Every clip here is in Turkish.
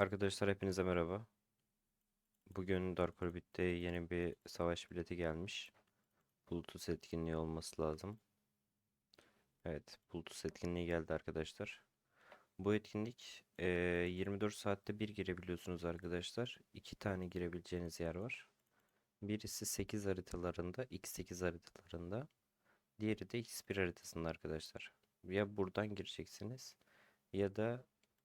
Arkadaşlar hepinize merhaba. Bugün Dark Orbit'te yeni bir savaş bileti gelmiş. Bluetooth etkinliği olması lazım. Evet, Bluetooth etkinliği geldi arkadaşlar. Bu etkinlik eee, 24 saatte bir girebiliyorsunuz arkadaşlar. İki tane girebileceğiniz yer var. Birisi 8 haritalarında, X8 haritalarında. Diğeri de X1 haritasında arkadaşlar. Ya buradan gireceksiniz ya da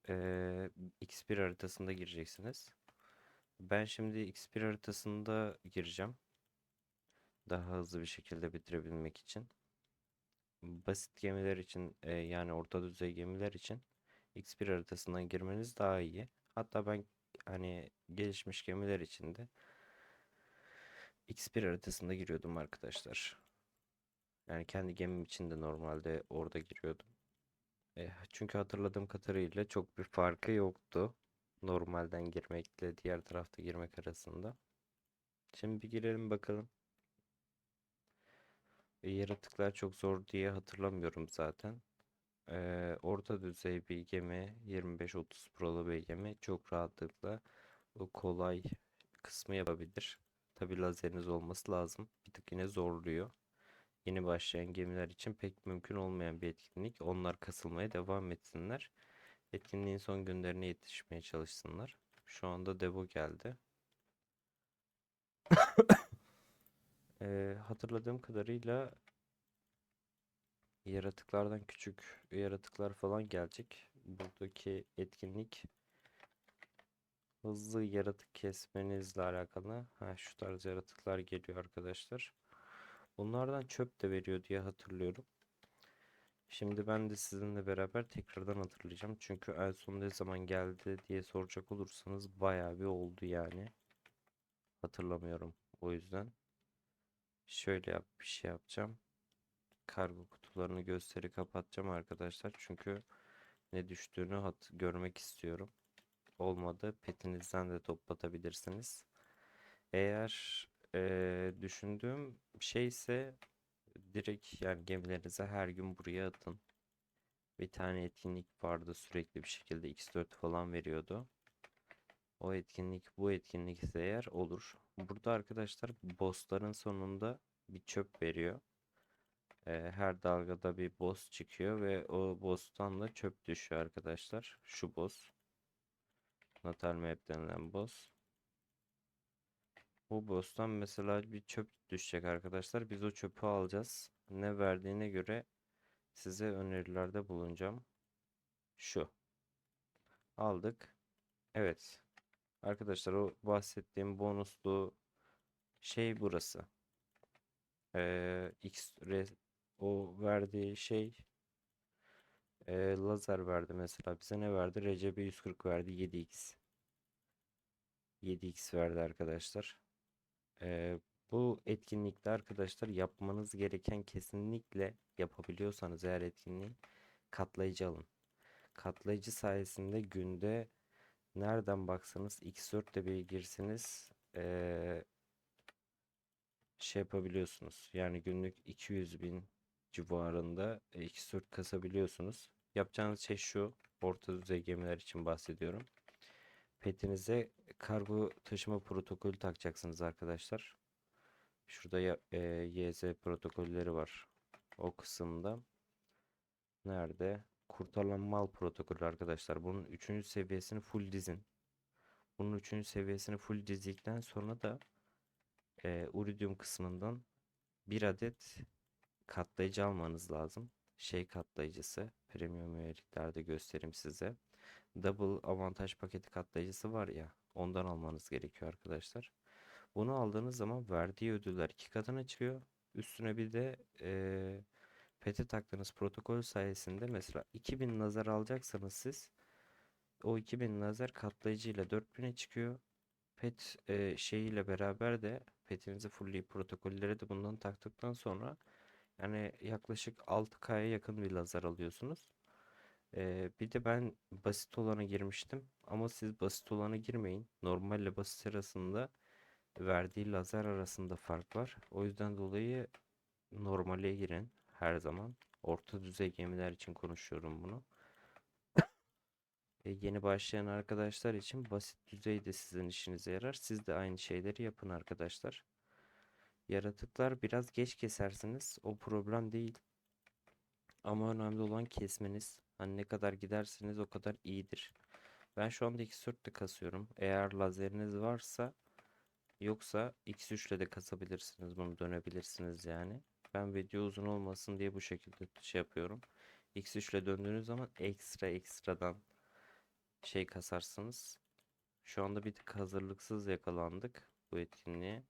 eee, X1 haritasında gireceksiniz. Ben şimdi X1 haritasında gireceğim. Daha hızlı bir şekilde bitirebilmek için. Basit gemiler için e, yani orta düzey gemiler için X1 haritasından girmeniz daha iyi. Hatta ben hani gelişmiş gemiler için de X1 haritasında giriyordum arkadaşlar. Yani kendi gemim için de normalde orada giriyordum. E, çünkü hatırladığım kadarıyla çok bir farkı yoktu. Normalden girmekle diğer tarafta girmek arasında. Şimdi bir girelim bakalım. E, yaratıklar çok zor diye hatırlamıyorum zaten. E, orta düzey bir gemi 25-30 prolu bir gemi çok rahatlıkla o kolay kısmı yapabilir. Tabi lazeriniz olması lazım. Bir tık yine zorluyor. Yeni başlayan gemiler için pek mümkün olmayan bir etkinlik. Onlar kasılmaya devam etsinler. Etkinliğin son günlerine yetişmeye çalışsınlar. Şu anda Devo geldi. Ee, hatırladığım kadarıyla yaratıklardan küçük yaratıklar falan gelecek. Buradaki etkinlik hızlı yaratık kesmenizle alakalı. Ha, şu tarz yaratıklar geliyor arkadaşlar. Bunlardan çöp de veriyor diye hatırlıyorum. Şimdi ben de sizinle beraber tekrardan hatırlayacağım. Çünkü en son ne zaman geldi diye soracak olursanız bayağı bir oldu yani. Hatırlamıyorum. O yüzden şöyle yap bir şey yapacağım. Kargo kutularını gösteri kapatacağım arkadaşlar. Çünkü ne düştüğünü hat görmek istiyorum. Olmadı petinizden de toplatabilirsiniz. Eğer eee, düşündüğüm şey ise direkt yani gemilerinize her gün buraya atın. Bir tane etkinlik vardı sürekli bir şekilde X4 falan veriyordu. O etkinlik bu etkinlik ise eğer olur. Burada arkadaşlar bossların sonunda bir çöp veriyor. Ee, her dalgada bir boss çıkıyor ve o boss'tan da çöp düşüyor arkadaşlar. Şu boss. Natal Map denilen boss. Bu boss'tan mesela bir çöp düşecek arkadaşlar. Biz o çöpü alacağız. Ne verdiğine göre size önerilerde bulunacağım. Şu. Aldık. Evet. Arkadaşlar o bahsettiğim bonuslu şey burası. Ee, X o verdiği şey e, lazer verdi mesela. Bize ne verdi? RGB 140 verdi. 7x. 7x verdi arkadaşlar. Ee, bu etkinlikte arkadaşlar yapmanız gereken kesinlikle yapabiliyorsanız eğer etkinliği katlayıcı alın. Katlayıcı sayesinde günde nereden baksanız x4'te bir girseniz ee, şey yapabiliyorsunuz. Yani günlük 200 bin civarında e, x4 kasabiliyorsunuz. Yapacağınız şey şu. Orta düzey gemiler için bahsediyorum. Petinize kargo taşıma protokolü takacaksınız arkadaşlar. Şurada ya- e, YZ protokolleri var. O kısımda. Nerede? Kurtarılan mal protokolü arkadaşlar. Bunun 3. seviyesini full dizin. Bunun 3. seviyesini full dizdikten sonra da e, Uridium kısmından bir adet katlayıcı almanız lazım. Şey katlayıcısı. Premium üyeliklerde göstereyim size. Double avantaj paketi katlayıcısı var ya. Ondan almanız gerekiyor arkadaşlar. Bunu aldığınız zaman verdiği ödüller iki katına çıkıyor. Üstüne bir de eee pete taktığınız protokol sayesinde mesela 2000 lazer alacaksanız siz o 2000 lazer katlayıcı ile 4000'e çıkıyor. Pet eee şeyiyle beraber de petinizi fullleyip protokolleri de bundan taktıktan sonra yani yaklaşık 6K'ya yakın bir lazer alıyorsunuz. Ee, bir de ben basit olana girmiştim ama siz basit olana girmeyin. Normalle basit arasında verdiği lazer arasında fark var. O yüzden dolayı normale girin her zaman. Orta düzey gemiler için konuşuyorum bunu. E, yeni başlayan arkadaşlar için basit düzeyde sizin işinize yarar. Siz de aynı şeyleri yapın arkadaşlar. Yaratıklar biraz geç kesersiniz. O problem değil. Ama önemli olan kesmeniz. Hani ne kadar giderseniz o kadar iyidir. Ben şu anda X4'te kasıyorum. Eğer lazeriniz varsa yoksa X3 ile de kasabilirsiniz. Bunu dönebilirsiniz yani. Ben video uzun olmasın diye bu şekilde şey yapıyorum. X3 ile döndüğünüz zaman ekstra ekstradan şey kasarsınız. Şu anda bir tık hazırlıksız yakalandık bu etkinliğe.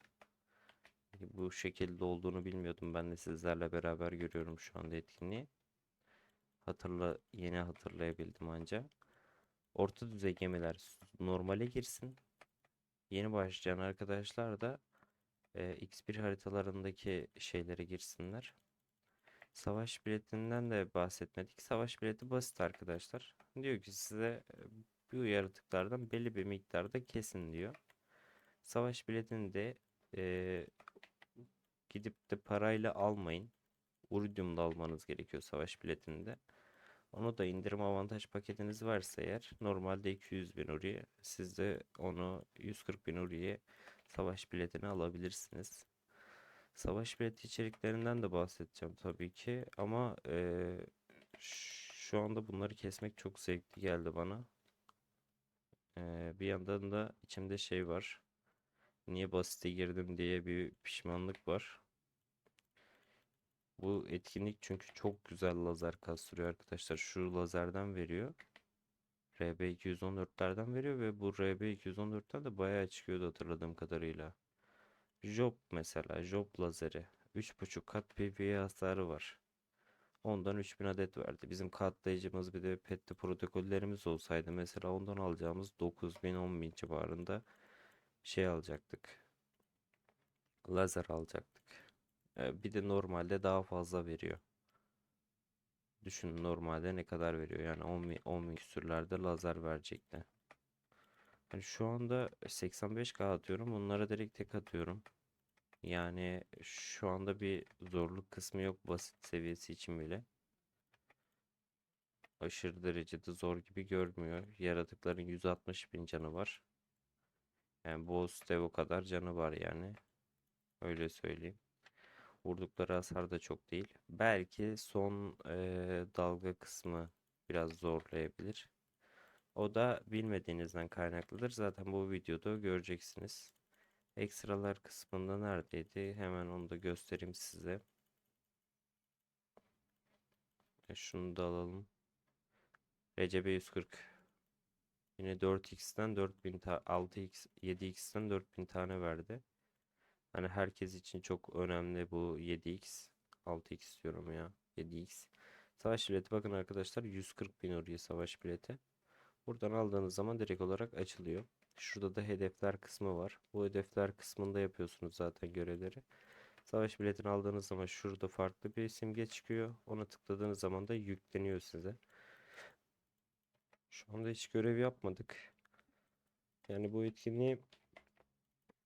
Bu şekilde olduğunu bilmiyordum. Ben de sizlerle beraber görüyorum şu anda etkinliği. Hatırla yeni hatırlayabildim anca. Orta düzey gemiler normale girsin. Yeni başlayan arkadaşlar da e, X1 haritalarındaki şeylere girsinler. Savaş biletinden de bahsetmedik. Savaş bileti basit arkadaşlar. Diyor ki size e, bu yaratıklardan belli bir miktarda kesin diyor. Savaş biletini de e, gidip de parayla almayın. Uridium'da almanız gerekiyor savaş biletinde. Onu da indirim avantaj paketiniz varsa eğer normalde 200 bin uriye siz de onu 140 bin uriye savaş biletini alabilirsiniz. Savaş bileti içeriklerinden de bahsedeceğim tabii ki ama eee, şu anda bunları kesmek çok zevkli geldi bana. Eee, bir yandan da içimde şey var. Niye basite girdim diye bir pişmanlık var. Bu etkinlik çünkü çok güzel lazer kastırıyor arkadaşlar. Şu lazerden veriyor. RB214'lerden veriyor ve bu RB214'ten de bayağı çıkıyordu hatırladığım kadarıyla. Job mesela. Job lazeri. 3.5 kat PPE hasarı var. Ondan 3000 adet verdi. Bizim katlayıcımız bir de petli protokollerimiz olsaydı mesela ondan alacağımız 9000-10000 civarında şey alacaktık. Lazer alacaktık. Bir de normalde daha fazla veriyor. Düşünün normalde ne kadar veriyor. Yani 10 bin, 10 bin küsürlerde lazer verecekti. Hani şu anda 85k atıyorum. Bunlara direkt tek atıyorum. Yani şu anda bir zorluk kısmı yok basit seviyesi için bile. Aşırı derecede zor gibi görmüyor. Yaratıkların 160 bin canı var. Yani boss dev o kadar canı var yani. Öyle söyleyeyim. Vurdukları hasar da çok değil. Belki son eee, dalga kısmı biraz zorlayabilir. O da bilmediğinizden kaynaklıdır. Zaten bu videoda göreceksiniz. Ekstralar kısmında neredeydi? Hemen onu da göstereyim size. E, şunu da alalım. RCB 140. Yine 4x'ten 4000 ta 6x 7x'ten 4000 tane verdi. Hani herkes için çok önemli bu 7x. 6x diyorum ya. 7x. Savaş bileti bakın arkadaşlar 140 bin oraya savaş bileti. Buradan aldığınız zaman direkt olarak açılıyor. Şurada da hedefler kısmı var. Bu hedefler kısmında yapıyorsunuz zaten görevleri. Savaş biletini aldığınız zaman şurada farklı bir simge çıkıyor. Ona tıkladığınız zaman da yükleniyor size. Şu anda hiç görev yapmadık. Yani bu etkinliği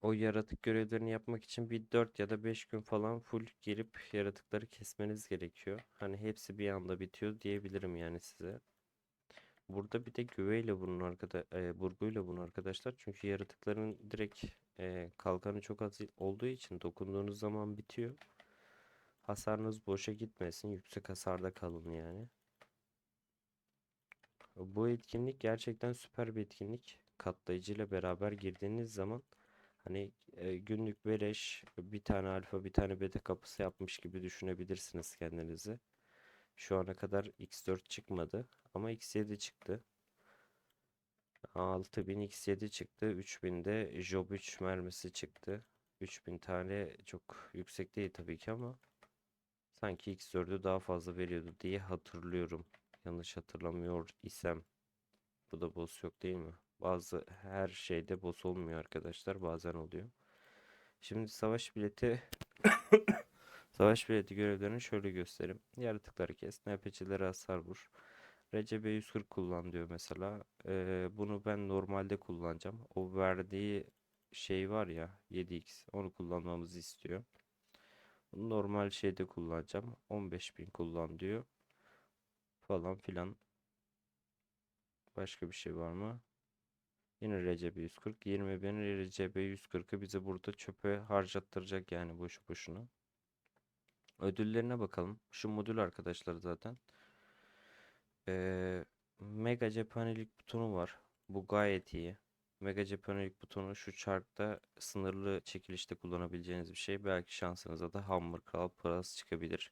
o yaratık görevlerini yapmak için bir 4 ya da 5 gün falan full girip yaratıkları kesmeniz gerekiyor. Hani hepsi bir anda bitiyor diyebilirim yani size. Burada bir de güveyle vurun arkada e, burguyla vurun arkadaşlar. Çünkü yaratıkların direkt e, kalkanı çok az olduğu için dokunduğunuz zaman bitiyor. Hasarınız boşa gitmesin. Yüksek hasarda kalın yani. Bu etkinlik gerçekten süper bir etkinlik. Katlayıcı ile beraber girdiğiniz zaman hani e, günlük beleş bir tane alfa bir tane beta kapısı yapmış gibi düşünebilirsiniz kendinizi. Şu ana kadar X4 çıkmadı ama X7 çıktı. 6000 X7 çıktı. 3000'de Job 3 mermisi çıktı. 3000 tane çok yüksek değil tabii ki ama sanki X4'ü daha fazla veriyordu diye hatırlıyorum. Yanlış hatırlamıyor isem. Bu da boss yok değil mi? Bazı her şeyde boss olmuyor arkadaşlar. Bazen oluyor. Şimdi savaş bileti Savaş bileti görevlerini şöyle göstereyim. Yaratıkları kes, NPC'lere hasar vur. RCB 140 kullan diyor mesela. Ee, bunu ben normalde kullanacağım. O verdiği şey var ya 7x onu kullanmamızı istiyor. Bunu normal şeyde kullanacağım. 15.000 kullan diyor. Falan filan. Başka bir şey var mı? Yine RCB 140. 20 bin RCB 140'ı bize burada çöpe harcattıracak yani boşu boşuna. Ödüllerine bakalım. Şu modül arkadaşlar zaten. Ee, Mega cephanelik butonu var. Bu gayet iyi. Mega cephanelik butonu şu çarkta sınırlı çekilişte kullanabileceğiniz bir şey. Belki şansınıza da Hammer Kral Plus çıkabilir.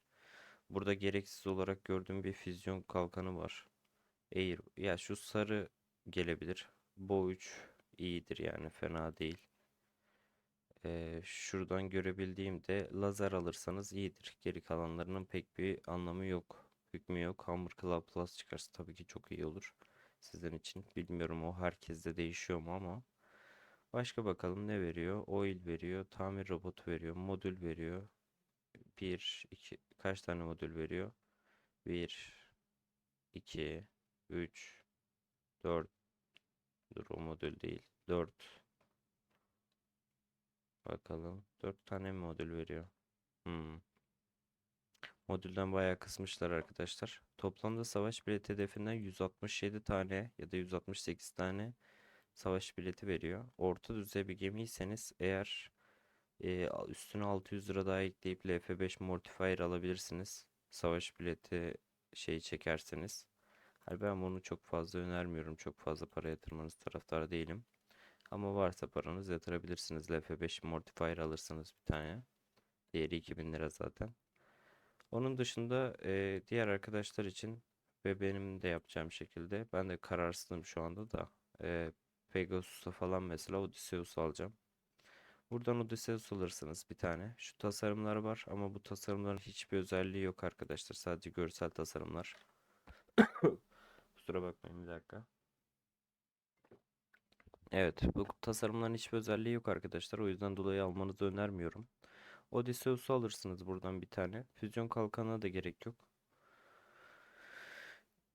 Burada gereksiz olarak gördüğüm bir füzyon kalkanı var. Air. Ya şu sarı gelebilir. Bu 3 iyidir yani fena değil. Ee, şuradan görebildiğimde lazer alırsanız iyidir. Geri kalanlarının pek bir anlamı yok. Hükmü yok. Hammer Club Plus çıkarsa tabii ki çok iyi olur. Sizin için. Bilmiyorum o herkeste değişiyor mu ama. Başka bakalım ne veriyor? Oil veriyor. Tamir robotu veriyor. Modül veriyor. 1, 2, kaç tane modül veriyor? 1, 2, 3, 4. Dur o modül değil. 4. Bakalım. 4 tane mi modül veriyor? Hmm. Modülden bayağı kısmışlar arkadaşlar. Toplamda savaş bileti hedefinden 167 tane ya da 168 tane savaş bileti veriyor. Orta düzey bir gemiyseniz eğer e, üstüne 600 lira daha ekleyip LF5 Mortifier alabilirsiniz. Savaş bileti şey çekerseniz. Hani ben bunu çok fazla önermiyorum. Çok fazla para yatırmanız taraftarı değilim. Ama varsa paranız yatırabilirsiniz. LF5 Mortifier alırsınız bir tane. Diğeri 2000 lira zaten. Onun dışında e, diğer arkadaşlar için ve benim de yapacağım şekilde ben de kararsızım şu anda da e, Pegasus'a falan mesela Odysseus alacağım. Buradan Odysseus alırsınız bir tane. Şu tasarımlar var ama bu tasarımların hiçbir özelliği yok arkadaşlar. Sadece görsel tasarımlar. Kusura bakmayın bir dakika. Evet, bu tasarımların hiçbir özelliği yok arkadaşlar. O yüzden dolayı almanızı önermiyorum. Odysseus'u alırsınız buradan bir tane. Füzyon kalkanına da gerek yok.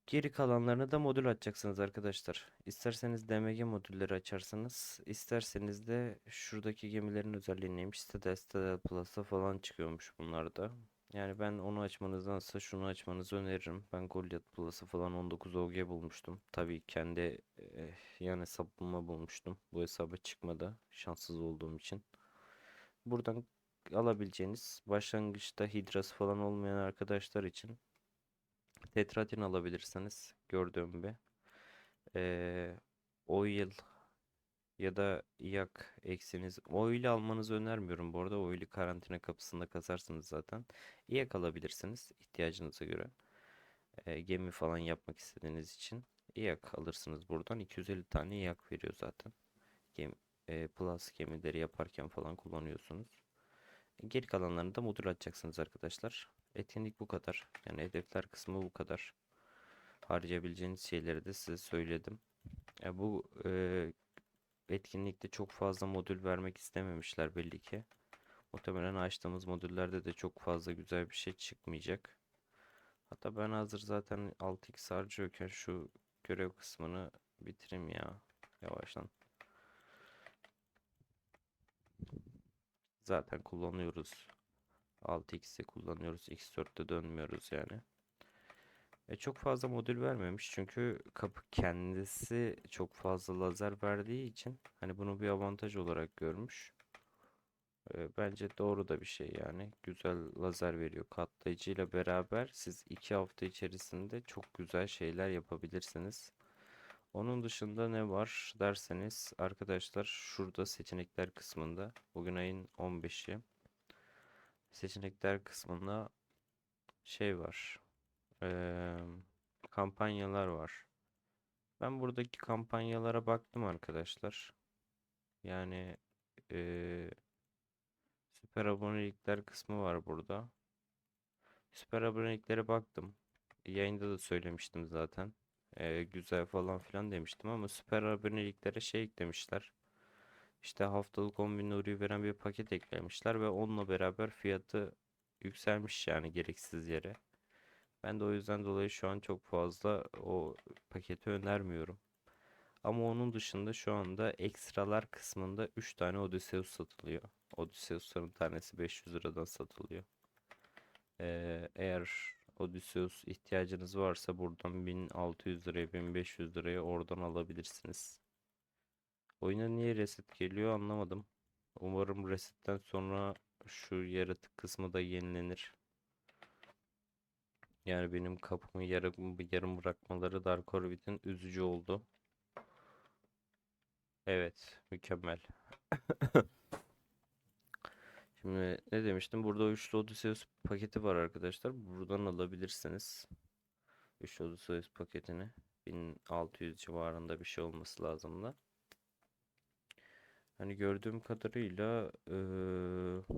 Geri kalanlarını da modül açacaksınız arkadaşlar. İsterseniz DMG modülleri açarsınız. isterseniz de şuradaki gemilerin özelliği neymiş? Citadel, Citadel Plus'a falan çıkıyormuş bunlar da. Yani ben onu açmanızdansa şunu açmanızı öneririm. Ben Goliath Plus'ı falan 19 OG bulmuştum. Tabii kendi eh, yan hesabıma bulmuştum. Bu hesaba çıkmadı. Şanssız olduğum için. Buradan alabileceğiniz başlangıçta hidrası falan olmayan arkadaşlar için Tetratin alabilirsiniz gördüğüm gibi. Ee, oil ya da yak eksiniz. Oil'i almanızı önermiyorum bu arada. Oil'i karantina kapısında kasarsınız zaten. Yak alabilirsiniz ihtiyacınıza göre. Ee, gemi falan yapmak istediğiniz için. yak alırsınız buradan. 250 tane yak veriyor zaten. Gemi, e, plus gemileri yaparken falan kullanıyorsunuz. Geri kalanlarını da modül açacaksınız arkadaşlar. Etkinlik bu kadar. Yani hedefler kısmı bu kadar. Harcayabileceğiniz şeyleri de size söyledim. E, bu e, etkinlikte çok fazla modül vermek istememişler belli ki. Muhtemelen açtığımız modüllerde de çok fazla güzel bir şey çıkmayacak. Hatta ben hazır zaten 6x harcıyorken şu görev kısmını bitireyim ya. Yavaştan. Zaten kullanıyoruz. 6x'i kullanıyoruz. X4'te dönmüyoruz yani. E çok fazla modül vermemiş çünkü kapı kendisi çok fazla lazer verdiği için hani bunu bir avantaj olarak görmüş. E, bence doğru da bir şey yani. Güzel lazer veriyor. Katlayıcı ile beraber siz 2 hafta içerisinde çok güzel şeyler yapabilirsiniz. Onun dışında ne var derseniz arkadaşlar şurada seçenekler kısmında bugün ayın 15'i seçenekler kısmında şey var. Kampanyalar var. Ben buradaki kampanyalara baktım arkadaşlar. Yani ee, süper abonelikler kısmı var burada. Süper aboneliklere baktım. Yayında da söylemiştim zaten. Ee, güzel falan filan demiştim ama süper aboneliklere şey eklemişler. İşte haftalık 10 bin nuri veren bir paket eklemişler ve onunla beraber fiyatı yükselmiş yani gereksiz yere. Ben de o yüzden dolayı şu an çok fazla o paketi önermiyorum. Ama onun dışında şu anda ekstralar kısmında 3 tane Odysseus satılıyor. Odysseus'ların tanesi 500 liradan satılıyor. Ee, eğer Odysseus ihtiyacınız varsa buradan 1600 liraya 1500 liraya oradan alabilirsiniz. Oyuna niye reset geliyor anlamadım. Umarım resetten sonra şu yaratık kısmı da yenilenir. Yani benim kapımı yarım, yarım bırakmaları Dark Orbit'in üzücü oldu. Evet, mükemmel. Şimdi ne demiştim? Burada üçlü Odysseus paketi var arkadaşlar. Buradan alabilirsiniz. Üçlü Odysseus paketini. 1600 civarında bir şey olması lazım da. Hani gördüğüm kadarıyla eee,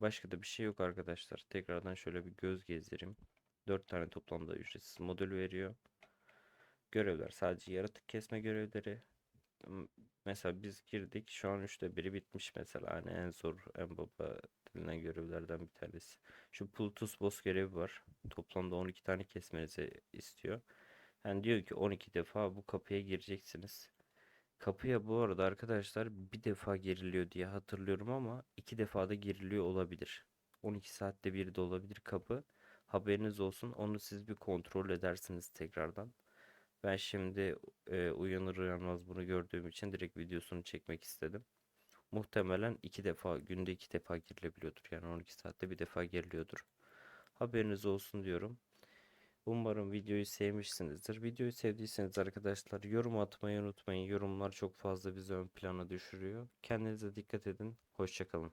başka da bir şey yok arkadaşlar. Tekrardan şöyle bir göz gezdireyim. 4 tane toplamda ücretsiz modül veriyor. Görevler sadece yaratık kesme görevleri. Mesela biz girdik. Şu an üçte biri bitmiş mesela. Hani en zor, en baba denilen görevlerden bir tanesi. Şu Plutus Boss görevi var. Toplamda 12 tane kesmenizi istiyor. Yani diyor ki 12 defa bu kapıya gireceksiniz. Kapıya bu arada arkadaşlar bir defa giriliyor diye hatırlıyorum ama iki defa da giriliyor olabilir. 12 saatte bir de olabilir kapı. Haberiniz olsun. Onu siz bir kontrol edersiniz tekrardan. Ben şimdi e, uyanır uyanmaz bunu gördüğüm için direkt videosunu çekmek istedim. Muhtemelen iki defa günde iki defa girilebiliyordur. Yani 12 saatte bir defa giriliyordur. Haberiniz olsun diyorum. Umarım videoyu sevmişsinizdir. Videoyu sevdiyseniz arkadaşlar yorum atmayı unutmayın. Yorumlar çok fazla bizi ön plana düşürüyor. Kendinize dikkat edin. Hoşçakalın.